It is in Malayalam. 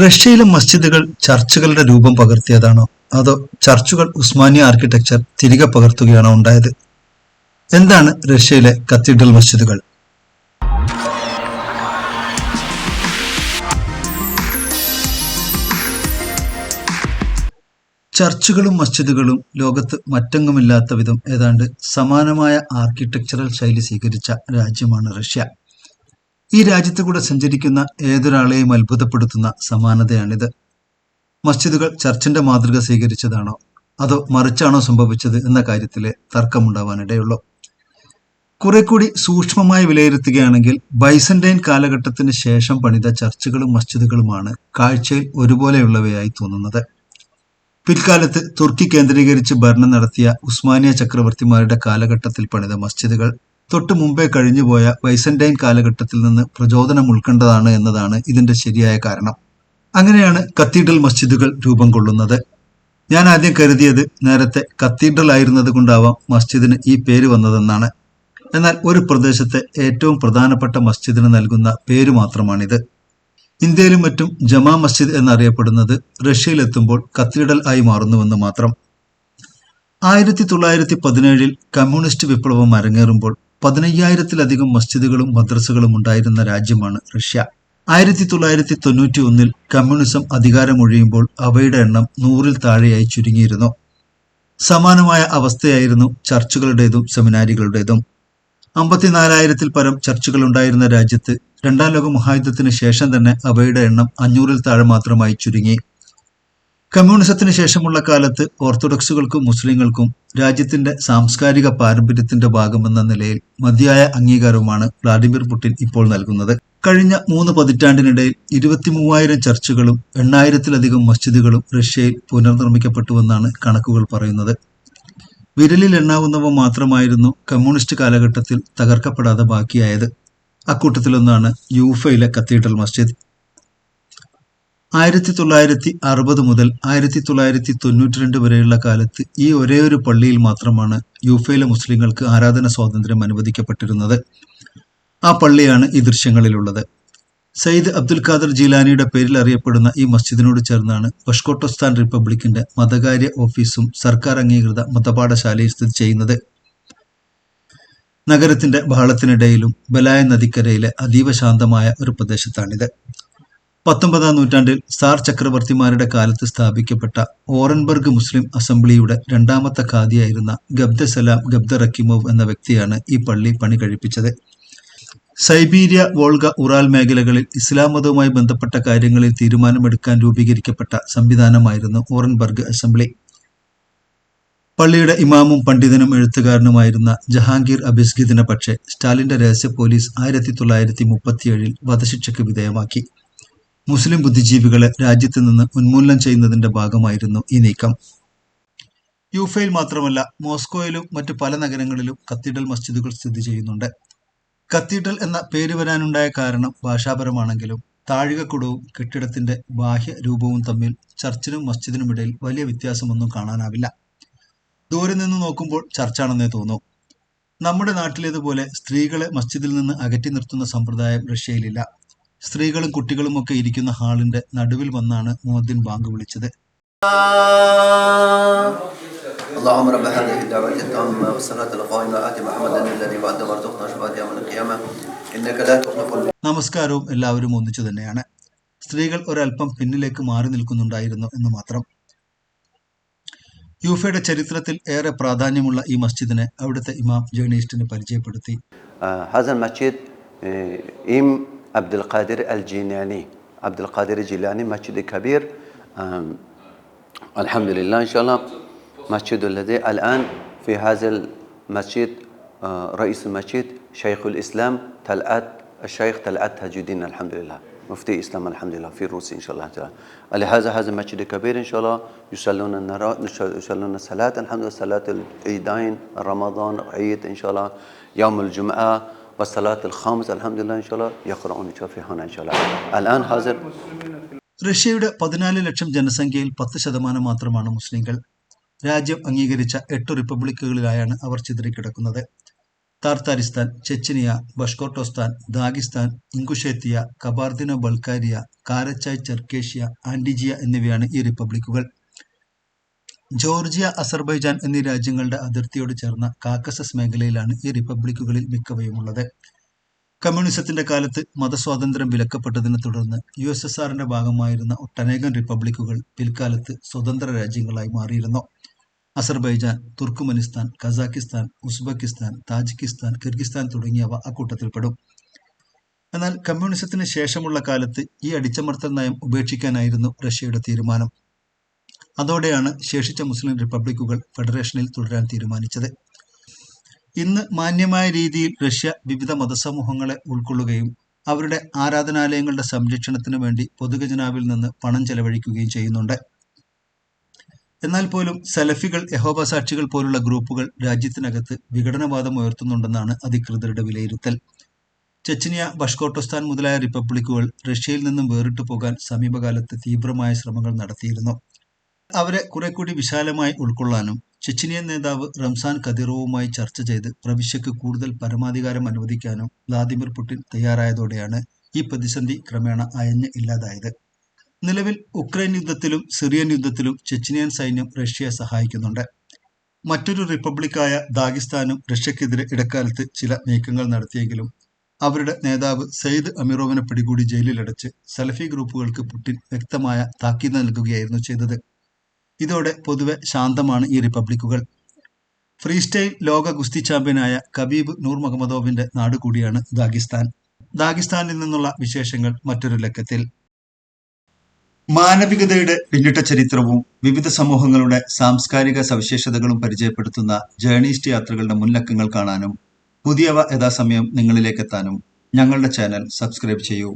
റഷ്യയിലെ മസ്ജിദുകൾ ചർച്ചുകളുടെ രൂപം പകർത്തിയതാണോ? അതോ ചർച്ചുകൾ ഉസ്മാനിയ ആർക്കിടെക്ചർ തിരികെ പകർത്തുകയാണോ ഉണ്ടായത്? എന്താണ് റഷ്യയിലെ കത്തീഡ്രൽ മസ്ജിദുകൾ? ചർച്ചുകളും മസ്ജിദുകളും ലോകത്ത് മറ്റെങ്ങുമില്ലാത്ത വിധം ഏതാണ്ട് സമാനമായ ആർക്കിടെക്ചറൽ ശൈലി സ്വീകരിച്ച രാജ്യമാണ് റഷ്യ. ഈ രാജ്യത്ത് കൂടെ സഞ്ചരിക്കുന്ന ഏതൊരാളെയും അത്ഭുതപ്പെടുത്തുന്ന സമാനതയാണിത്. മസ്ജിദുകൾ ചർച്ചിന്റെ മാതൃക സ്വീകരിച്ചതാണോ? അതോ മറിച്ചാണോ സംഭവിച്ചത് എന്ന കാര്യത്തിലെ തർക്കമുണ്ടാവാനിടയുള്ളൂ. കുറെ കൂടി സൂക്ഷ്മമായി വിലയിരുത്തുകയാണെങ്കിൽ ബൈസന്റൈൻ കാലഘട്ടത്തിന് ശേഷം പണിത ചർച്ചുകളും മസ്ജിദുകളുമാണ് കാഴ്ചയിൽ ഒരുപോലെയുള്ളവയായി തോന്നുന്നത്. പിൽക്കാലത്ത് തുർക്കി കേന്ദ്രീകരിച്ച് ഭരണം നടത്തിയ ഉസ്മാനിയ ചക്രവർത്തിമാരുടെ കാലഘട്ടത്തിൽ പണിത മസ്ജിദുകൾ തൊട്ടു മുമ്പേ കഴിഞ്ഞുപോയ വൈസന്റൈൻ കാലഘട്ടത്തിൽ നിന്ന് പ്രചോദനം ഉൾക്കൊണ്ടതാണ് എന്നതാണ് ഇതിന്റെ ശരിയായ കാരണം. അങ്ങനെയാണ് കത്തീഡ്രൽ മസ്ജിദുകൾ രൂപം കൊള്ളുന്നത്. ഞാൻ ആദ്യം കരുതിയത് നേരത്തെ കത്തീഡ്രൽ ആയിരുന്നത് കൊണ്ടാവാം മസ്ജിദിന് ഈ പേര് വന്നതെന്നാണ്. എന്നാൽ ഒരു പ്രദേശത്തെ ഏറ്റവും പ്രധാനപ്പെട്ട മസ്ജിദിന് നൽകുന്ന പേര് മാത്രമാണിത്. ഇന്ത്യയിലും മറ്റും ജമാ മസ്ജിദ് എന്നറിയപ്പെടുന്നത് റഷ്യയിലെത്തുമ്പോൾ കത്തീഡ്രൽ ആയി മാറുന്നുവെന്ന് മാത്രം. ആയിരത്തി തൊള്ളായിരത്തി പതിനേഴിൽ കമ്മ്യൂണിസ്റ്റ് വിപ്ലവം അരങ്ങേറുമ്പോൾ പതിനയ്യായിരത്തിലധികം മസ്ജിദുകളും മദ്രസകളും ഉണ്ടായിരുന്ന രാജ്യമാണ് റഷ്യ. ആയിരത്തി തൊള്ളായിരത്തി തൊണ്ണൂറ്റി ഒന്നിൽ കമ്മ്യൂണിസം അധികാരമൊഴിയുമ്പോൾ അവയുടെ എണ്ണം നൂറിൽ താഴെയായി ചുരുങ്ങിയിരുന്നു. സമാനമായ അവസ്ഥയായിരുന്നു ചർച്ചുകളുടേതും സെമിനാരികളുടേതും. അമ്പത്തിനാലായിരത്തിൽ പരം ചർച്ചുകൾ ഉണ്ടായിരുന്ന രാജ്യത്ത് രണ്ടാം ലോക മഹായുദ്ധത്തിന് ശേഷം തന്നെ അവയുടെ എണ്ണം അഞ്ഞൂറിൽ താഴെ മാത്രമായി ചുരുങ്ങി. കമ്മ്യൂണിസത്തിന് ശേഷമുള്ള കാലത്ത് ഓർത്തഡോക്സുകൾക്കും മുസ്ലിങ്ങൾക്കും രാജ്യത്തിന്റെ സാംസ്കാരിക പാരമ്പര്യത്തിന്റെ ഭാഗമെന്ന നിലയിൽ മതിയായ അംഗീകാരവുമാണ് വ്ളാഡിമിർ പുടിൻ ഇപ്പോൾ നൽകുന്നത്. കഴിഞ്ഞ മൂന്ന് പതിറ്റാണ്ടിനിടയിൽ ഇരുപത്തി മൂവായിരം ചർച്ചുകളും എണ്ണായിരത്തിലധികം മസ്ജിദുകളും റഷ്യയിൽ പുനർനിർമ്മിക്കപ്പെട്ടുവെന്നാണ് കണക്കുകൾ പറയുന്നത്. വിരലിൽ എണ്ണാവുന്നവ മാത്രമായിരുന്നു കമ്മ്യൂണിസ്റ്റ് കാലഘട്ടത്തിൽ തകർക്കപ്പെടാതെ ബാക്കിയായത്. അക്കൂട്ടത്തിലൊന്നാണ് യൂഫയിലെ കത്തീഡ്രൽ മസ്ജിദ്. ആയിരത്തി തൊള്ളായിരത്തി അറുപത് മുതൽ ആയിരത്തി തൊള്ളായിരത്തി തൊണ്ണൂറ്റി രണ്ട് വരെയുള്ള കാലത്ത് ഈ ഒരേ ഒരു പള്ളിയിൽ മാത്രമാണ് യൂഫയിലെ മുസ്ലിങ്ങൾക്ക് ആരാധന സ്വാതന്ത്ര്യം അനുവദിക്കപ്പെട്ടിരുന്നത്. ആ പള്ളിയാണ് ഈ ദൃശ്യങ്ങളിലുള്ളത്. സയ്യിദ് അബ്ദുൽ ഖാദർ ജീലാനിയുടെ പേരിൽ അറിയപ്പെടുന്ന ഈ മസ്ജിദിനോട് ചേർന്നാണ് ബഷ്കോട്ടോസ്ഥാൻ റിപ്പബ്ലിക്കിന്റെ മതകാര്യ ഓഫീസും സർക്കാർ അംഗീകൃത മതപാഠശാലയും സ്ഥിതി ചെയ്യുന്നത്. നഗരത്തിന്റെ ബഹളത്തിനിടയിലും ബലായ നദിക്കരയിലെ അതീവ ശാന്തമായ ഒരു പ്രദേശത്താണിത്. പത്തൊമ്പതാം നൂറ്റാണ്ടിൽ സാർ ചക്രവർത്തിമാരുടെ കാലത്ത് സ്ഥാപിക്കപ്പെട്ട ഓറൻബർഗ് മുസ്ലിം അസംബ്ലിയുടെ രണ്ടാമത്തെ ഖാദിയായിരുന്ന ഗബ്ദ സലാം ഗബ്ദ റക്കിമോവ് എന്ന വ്യക്തിയാണ് ഈ പള്ളി പണി കഴിപ്പിച്ചത്. സൈബീരിയ വോൾഗ ഉറാൽ മേഖലകളിൽ ഇസ്ലാം മതവുമായി ബന്ധപ്പെട്ട കാര്യങ്ങളിൽ തീരുമാനമെടുക്കാൻ രൂപീകരിക്കപ്പെട്ട സംവിധാനമായിരുന്നു ഓറൻബർഗ് അസംബ്ലി. പള്ളിയുടെ ഇമാമും പണ്ഡിതനും എഴുത്തുകാരനുമായിരുന്ന ജഹാംഗീർ അബിസ്ഗിദിനെ പക്ഷേ സ്റ്റാലിന്റെ രഹസ്യ പോലീസ് ആയിരത്തി തൊള്ളായിരത്തി മുപ്പത്തിയേഴിൽ വധശിക്ഷയ്ക്ക് വിധേയമാക്കി. മുസ്ലിം ബുദ്ധിജീവികളെ രാജ്യത്ത് നിന്ന് ഉന്മൂലനം ചെയ്യുന്നതിന്റെ ഭാഗമായിരുന്നു ഈ നീക്കം. യൂഫയിൽ മാത്രമല്ല മോസ്കോയിലും മറ്റ് പല നഗരങ്ങളിലും കത്തീഡ്രൽ മസ്ജിദുകൾ സ്ഥിതി ചെയ്യുന്നുണ്ട്. കത്തീഡ്രൽ എന്ന പേര് വരാനുണ്ടായ കാരണം ഭാഷാപരമാണെങ്കിലും താഴികക്കുടവും കെട്ടിടത്തിന്റെ ബാഹ്യ രൂപവും തമ്മിൽ ചർച്ചിനും മസ്ജിദിനും ഇടയിൽ വലിയ വ്യത്യാസമൊന്നും കാണാനാവില്ല. ദൂരെ നിന്ന് നോക്കുമ്പോൾ ചർച്ചാണെന്നേ തോന്നൂ. നമ്മുടെ നാട്ടിലേതുപോലെ സ്ത്രീകളെ മസ്ജിദിൽ നിന്ന് അകറ്റി നിർത്തുന്ന സമ്പ്രദായം റഷ്യയിലില്ല. സ്ത്രീകളും കുട്ടികളും ഒക്കെ ഇരിക്കുന്ന ഹാളിന്റെ നടുവിൽ വന്നാണ് മോദിൻ ബാങ്ക് വിളിച്ചത് اللهم رب هذه الدعوة التامة والصلاة القائمة آت محمدا الذي بعد وارزقنا شفاعة يوم القيامة إنك لا تخلف الميعاد നമസ്കാരവും എല്ലാവരും ഒന്നിച്ചു തന്നെയാണ് സ്ത്രീകൾ ഒരല്പം പിന്നിലേക്ക് മാറി നിൽക്കുന്നുണ്ടായിരുന്നു എന്ന് മാത്രം യൂഫയുടെ ചരിത്രത്തിൽ ഏറെ പ്രാധാന്യമുള്ള ഈ മസ്ജിദിനെ അവിടുത്തെ ഇമാം ജേർണലിസ്റ്റിന് പരിചയപ്പെടുത്തി آه، هذا المسجد آه، إم عبد القادر الجيلاني. عبد القادر الجيلاني مسجد كبير. الحمد لله إن شاء الله مسجد الذي الآن في هذا المسجد رئيس المسجد شيخ الإسلام طلعت الشيخ طلعت تاج الدين الحمد لله مفتي الإسلام الحمد لله في روسيا إن شاء الله تعالى. لهذا هذا المسجد كبير إن شاء الله يصلون النرا- يصلون الصلاة الحمد لله صلاة العيدين رمضان عيد إن شاء الله يوم الجمعة. والصلاة الخامس الحمد لله إن شاء الله يقرؤون إن شاء الله في هنا إن شاء الله الآن حاضر റഷ്യയുടെ പതിനാല് ലക്ഷം ജനസംഖ്യയിൽ പത്ത് ശതമാനം മാത്രമാണ് മുസ്ലിങ്ങൾ രാജ്യം അംഗീകരിച്ച എട്ട് റിപ്പബ്ലിക്കുകളിലായാണ് അവർ ചിതറിക്കിടക്കുന്നത് താർത്താരിസ്ഥാൻ ചെച്ചനിയ ബഷ്കോട്ടോസ്ഥാൻ ദാഗിസ്ഥാൻ ഇങ്കുഷേത്തിയ കബാർദിന ബൾക്കാരിയ കാരച്ചായ് ചെർക്കേഷ്യ ആൻഡിജിയ എന്നിവയാണ് ഈ റിപ്പബ്ലിക്കുകൾ ജോർജിയ അസർബൈജാൻ എന്നീ രാജ്യങ്ങളുടെ അതിർത്തിയോട് ചേർന്ന കാക്കസസ് മേഖലയിലാണ് ഈ റിപ്പബ്ലിക്കുകളിൽ മിക്കവയുമുള്ളത്. കമ്മ്യൂണിസത്തിന്റെ കാലത്ത് മതസ്വാതന്ത്ര്യം വിലക്കപ്പെട്ടതിനെ തുടർന്ന് യു എസ് എസ് ആറിന്റെ ഭാഗമായിരുന്ന ഒട്ടനേകം റിപ്പബ്ലിക്കുകൾ പിൽക്കാലത്ത് സ്വതന്ത്ര രാജ്യങ്ങളായി മാറിയിരുന്നു. Azerbaijan Turkmenistan Kazakhstan Uzbekistan Tajikistan Kyrgyzstan തുടങ്ങിയവ അക്കൂട്ടത്തിൽപ്പെടും. എന്നാൽ കമ്മ്യൂണിസത്തിന് ശേഷമുള്ള കാലത്ത് ഈ അടിച്ചമർത്തൽ നയം ഉപേക്ഷിക്കാനായിരുന്നു റഷ്യയുടെ തീരുമാനം. അതോടെയാണ് ശേഷിച്ച മുസ്ലിം റിപ്പബ്ലിക്കുകൾ ഫെഡറേഷനിൽ തുടരാൻ തീരുമാനിച്ചത്. ഇന്ന് മാന്യമായ രീതിയിൽ റഷ്യ വിവിധ മതസമൂഹങ്ങളെ ഉൾക്കൊള്ളുകയും അവരുടെ ആരാധനാലയങ്ങളുടെ സംരക്ഷണത്തിനു വേണ്ടി പൊതുഖജനാവിൽ നിന്ന് പണം ചെലവഴിക്കുകയും ചെയ്യുന്നുണ്ട്. എന്നാൽ പോലും സലഫികൾ യഹോബ സാക്ഷികൾ പോലുള്ള ഗ്രൂപ്പുകൾ രാജ്യത്തിനകത്ത് വിഘടനവാദം ഉയർത്തുന്നുണ്ടെന്നാണ് അധികൃതരുടെ വിലയിരുത്തൽ. ചെച്ചനിയ ബഷ്കോട്ടോസ്ഥാൻ മുതലായ റിപ്പബ്ലിക്കുകൾ റഷ്യയിൽ നിന്നും വേറിട്ടു പോകാൻ സമീപകാലത്ത് തീവ്രമായ ശ്രമങ്ങൾ നടത്തിയിരുന്നു. അവരെ കുറെ കൂടി വിശാലമായി ഉൾക്കൊള്ളാനും ചെച്ചിനിയൻ നേതാവ് റംസാൻ കദിറോവുമായി ചർച്ച ചെയ്ത് പ്രവിശ്യക്ക് കൂടുതൽ പരമാധികാരം അനുവദിക്കാനും വ്ളാദിമിർ പുടിൻ തയ്യാറായതോടെയാണ് ഈ പ്രതിസന്ധി ക്രമേണ അയഞ്ഞ് ഇല്ലാതായത്. നിലവിൽ ഉക്രൈൻ യുദ്ധത്തിലും സിറിയൻ യുദ്ധത്തിലും ചെച്ചിനിയൻ സൈന്യം റഷ്യയെ സഹായിക്കുന്നുണ്ട്. മറ്റൊരു റിപ്പബ്ലിക്കായ ദാഗിസ്ഥാനും റഷ്യക്കെതിരെ ഇടക്കാലത്ത് ചില നീക്കങ്ങൾ നടത്തിയെങ്കിലും അവരുടെ നേതാവ് സയ്യിദ് അമീറോവിനെ പിടികൂടി ജയിലിലടച്ച് സലഫി ഗ്രൂപ്പുകൾക്ക് പുടിൻ വ്യക്തമായ താക്കീത് നൽകുകയായിരുന്നു ചെയ്തത്. ഇതോടെ പൊതുവെ ശാന്തമാണ് ഈ റിപ്പബ്ലിക്കുകൾ. ഫ്രീ സ്റ്റൈൽ ലോക ഗുസ്തി ചാമ്പ്യനായ കബീബ് നൂർ മുഹമ്മദോവിന്റെ നാട് കൂടിയാണ് ദാഗിസ്ഥാൻ. ദാഗിസ്ഥാനിൽ നിന്നുള്ള വിശേഷങ്ങൾ മറ്റൊരു ലക്കത്തിൽ. മാനവികതയുടെ പിന്നിട്ട ചരിത്രവും വിവിധ സമൂഹങ്ങളുടെ സാംസ്കാരിക സവിശേഷതകളും പരിചയപ്പെടുത്തുന്ന ജേർണിസ്റ്റ് യാത്രകളുടെ മുൻലക്കങ്ങൾ കാണാനും പുതിയവ യഥാസമയം നിങ്ങളിലേക്ക് എത്താനും ഞങ്ങളുടെ ചാനൽ സബ്സ്ക്രൈബ് ചെയ്യൂ.